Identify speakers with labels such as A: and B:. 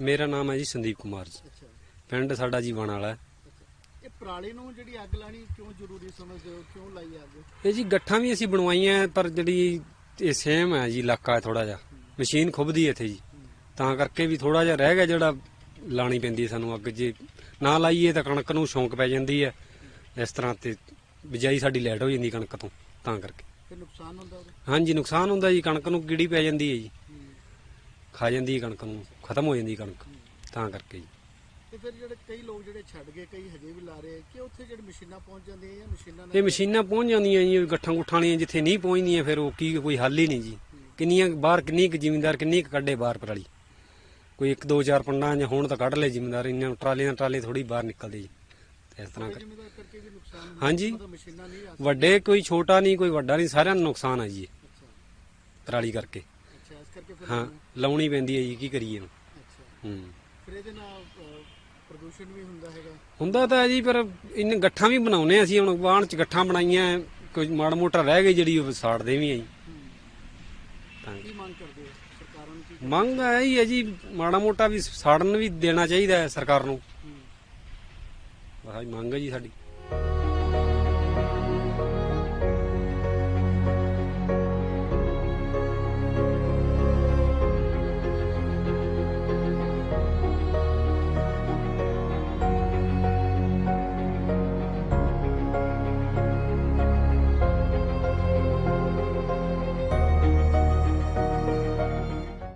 A: ਮੇਰਾ ਨਾਮ ਹੈ ਜੀ ਸੰਦੀਪ ਕੁਮਾਰ ਜੀ।
B: ਅੱਛਾ।
A: ਪਿੰਡ ਸਾਡਾ ਜੀਵਨ ਵਾਲਾ ਹੈ।
B: ਅੱਛਾ। ਇਹ ਪਰਾਲੀ ਨੂੰ ਜਿਹੜੀ ਅੱਗ ਲਾਣੀ ਕਿਉਂ ਜ਼ਰੂਰੀ ਸਮਝਦੇ ਹੋ? ਕਿਉਂ ਲਾਈ ਅੱਗ?
A: ਇਹ ਜੀ ਗੱਠਾਂ ਵੀ ਅਸੀਂ ਬਣਵਾਈਆਂ ਪਰ ਜਿਹੜੀ ਇਹ ਸੇਮ ਹੈ ਜੀ ਇਲਾਕਾ ਥੋੜਾ ਜਿਹਾ। ਮਸ਼ੀਨ ਖੁੱਬਦੀ ਹੈ ਇੱਥੇ ਜੀ। ਤਾਂ ਕਰਕੇ ਵੀ ਥੋੜਾ ਜਿਹਾ ਰਹਿ ਗਿਆ ਜਿਹੜਾ ਲਾਣੀ ਪੈਂਦੀ ਹੈ ਸਾਨੂੰ ਅੱਗ। ਜੇ ਨਾ ਲਾਈਏ ਤਾਂ ਕਣਕ ਨੂੰ ਸ਼ੌਂਕ ਪੈ ਜਾਂਦੀ ਹੈ। ਇਸ ਤਰ੍ਹਾਂ ਤੇ ਬਿਜਾਈ ਸਾਡੀ ਲੈਟ ਹੋ ਜਾਂਦੀ ਕਣਕ ਤੋਂ ਤਾਂ ਕਰਕੇ।
B: ਫਿਰ ਨੁਕਸਾਨ ਹੁੰਦਾ ਉਹਦਾ?
A: ਹਾਂਜੀ ਨੁਕਸਾਨ ਹੁੰਦਾ ਜੀ। ਕਣਕ ਨੂੰ ਕੀੜੀ ਪੈ ਜਾਂਦੀ ਹੈ ਜੀ। ਖਾ ਜਾਂਦੀ ਹੈ ਕਣਕ ਨੂੰ ਖਤਮ ਹੋ ਜਾਂਦੀ ਹੈ ਕਣਕ ਤਾਂ ਕਰਕੇ ਜੀ।
B: ਤੇ ਫਿਰ ਜਿਹੜੇ ਕਈ ਲੋਕ ਜਿਹੜੇ ਛੱਡ ਗਏ ਕਈ ਹਜੇ ਵੀ ਲਾ ਰਹੇ ਕਿ ਉੱਥੇ ਜਿਹੜੇ ਮਸ਼ੀਨਾਂ ਪਹੁੰਚ ਜਾਂਦੀਆਂ ਜਾਂ ਮਸ਼ੀਨਾਂ
A: ਇਹ ਮਸ਼ੀਨਾਂ ਪਹੁੰਚ ਜਾਂਦੀਆਂ ਜੀ ਗੱਠਾਂ ਗੁੱਠਾਂ ਵਾਲੀਆਂ ਜਿੱਥੇ ਨਹੀਂ ਪਹੁੰਚਦੀਆਂ ਫਿਰ ਉਹ ਕੀ ਕੋਈ ਹੱਲ ਹੀ ਨਹੀਂ ਜੀ। ਕਿੰਨੀਆਂ ਬਾਹਰ ਕਿੰਨੀ ਕੁ ਜ਼ਿਮੀਂਦਾਰ ਕਿੰਨੀ ਕੁ ਕੱਢੇ ਬਾਹਰ ਪਰਾਲੀ। ਕੋਈ 1 2 4 ਪੰਡਾਂ ਜਾਂ ਹੁਣ ਤਾਂ ਕੱਢ ਲਏ ਜ਼ਿਮੀਂਦਾਰ ਇੰਨਾਂ ਟਰਾਲੀਆਂ ਟਰਾਲੇ ਥੋੜੀ ਬਾਹਰ ਨਿਕਲਦੀ ਜੀ। ਇਸ ਤਰ੍ਹਾਂ ਕਰ ਹਾਂਜੀ।
B: ਆ
A: ਵੱਡੇ ਕੋਈ ਛੋਟਾ ਨਹੀਂ ਕੋਈ ਵੱਡਾ ਨਹੀਂ ਸਾਰਿਆਂ ਨੂੰ ਨੁਕਸਾਨ ਹੈ ਜੀ ਪਰਾਲੀ ਕਰਕੇ।
B: ਕਰਕੇ ਫਿਰ
A: ਹਾਂ ਲਾਉਣੀ ਪੈਂਦੀ ਹੈ ਜੀ ਕੀ ਕਰੀਏ ਹੁਣ?
B: ਅੱਛਾ।
A: ਹੂੰ।
B: ਫਿਰ ਇਹਦੇ ਨਾਲ ਅਹ, ਪ੍ਰਦੂਸ਼ਣ ਵੀ ਹੁੰਦਾ ਹੈਗਾ।
A: ਹੁੰਦਾ ਤਾਂ ਹੈ ਜੀ ਪਰ ਇਨ ਗੱਠਾਂ ਵੀ ਬਣਾਉਨੇ ਅਸੀਂ ਹੁਣ ਵਾਹਣ ਚ ਗੱਠਾਂ ਬਣਾਈਆਂ ਕੋਈ ਮਾੜਾ ਮੋਟਾ ਰਹਿ ਗਈ ਜਿਹੜੀ ਉਹ ਸਾੜਦੇ ਵੀ ਆ ਜੀ। ਤਾਂ
B: ਕੀ ਮੰਗ ਕਰਦੇ ਹੋ ਸਰਕਾਰਾਂ ਨੂੰ ਕੀ
A: ਮੰਗ ਹੈ ਹੀ ਹੈ ਜੀ ਮਾੜਾ ਮੋਟਾ ਵੀ ਸਾੜਨ ਵੀ ਦੇਣਾ ਚਾਹੀਦਾ ਹੈ ਸਰਕਾਰ ਨੂੰ।
B: ਹੂੰ।
A: ਆਹੀ ਮੰਗ ਹੈ ਜੀ ਸਾਡੀ।